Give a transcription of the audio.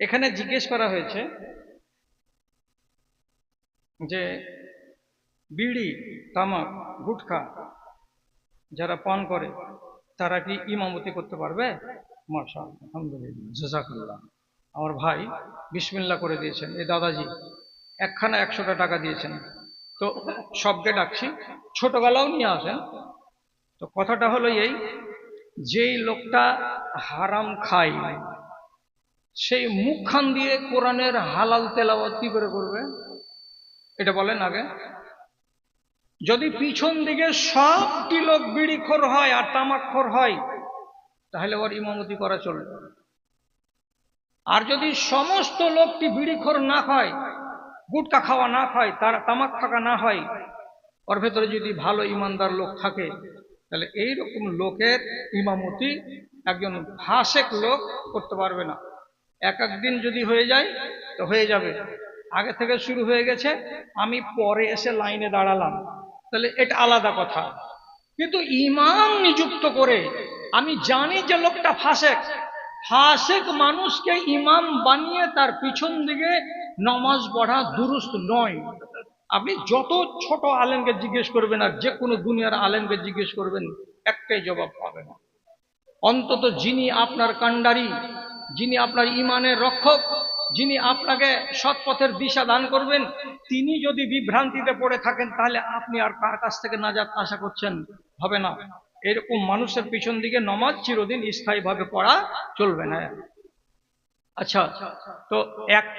এখানে জিজ্ঞেস করা হয়েছে যে বিড়ি, তামাক, গুটখা যারা পান করে, তারা কি ইমামতি করতে পারবে? মাশা আলহামদুলিল্লাহ। আমার ভাই বিসমিল্লা করে দিয়েছেন। এই দাদাজি একখানা একশোটা টাকা দিয়েছেন। তো সবকে ডাকছি, ছোটবেলাও নিয়ে আসেন? তো কথাটা হলো এই, যেই লোকটা হারাম খায় সেই মুখখান দিয়ে কোরআনের হালাল তেলাওয়াত কি করে করবে? এটা বলেন আগে। যদি পিছন দিকে সবটি লোক বিড়িখোর হয় আর তামাকখোর হয়, তাহলে ওর ইমামতি করা চলবে। আর যদি সমস্ত লোকটি বিড়িখোর না হয়, গুটকা খাওয়া না হয় তার তামাক থাকা না হয়, ওর ভেতরে যদি ভালো ইমানদার লোক থাকে, তাহলে এই রকম লোকের ইমামতি একজন ফাসেক লোক করতে পারবে না। এক একদিন যদি হয়ে যায়, তো হয়ে যাবে। আগে থেকে শুরু হয়ে গেছে, আমি পরে এসে লাইনে দাঁড়ালাম। তাহলে এটা আলাদা কথা। কিন্তু ইমাম নিযুক্ত করে আমি জানি যে লোকটা ফাঁসেক। ফাঁসেক মানুষকে ইমাম বানিয়ে তার পিছন দিকে নমাজ পড়া দুরুস্ত নয়। আপনি যত ছোট আলেমকে জিজ্ঞেস করবেন আর যে কোনো দুনিয়ার আলেমকে জিজ্ঞেস করবেন, একটাই জবাব পাবেন। অন্তত যিনি আপনার কাণ্ডারি যিনি আপনার ইমানের রক্ষক, যিনি আপনাকে সৎপথের দিশা দান করবেন, তিনি যদি বিভ্রান্তিতে পড়ে থাকেন, তাহলে আপনি আর কার কাছ থেকে না নাজাত আশা করছেন? হবে না। এরকম মানুষের পিছন দিকে নমাজ চিরদিন স্থায়ীভাবে পড়া চলবে না। আচ্ছা তো একটা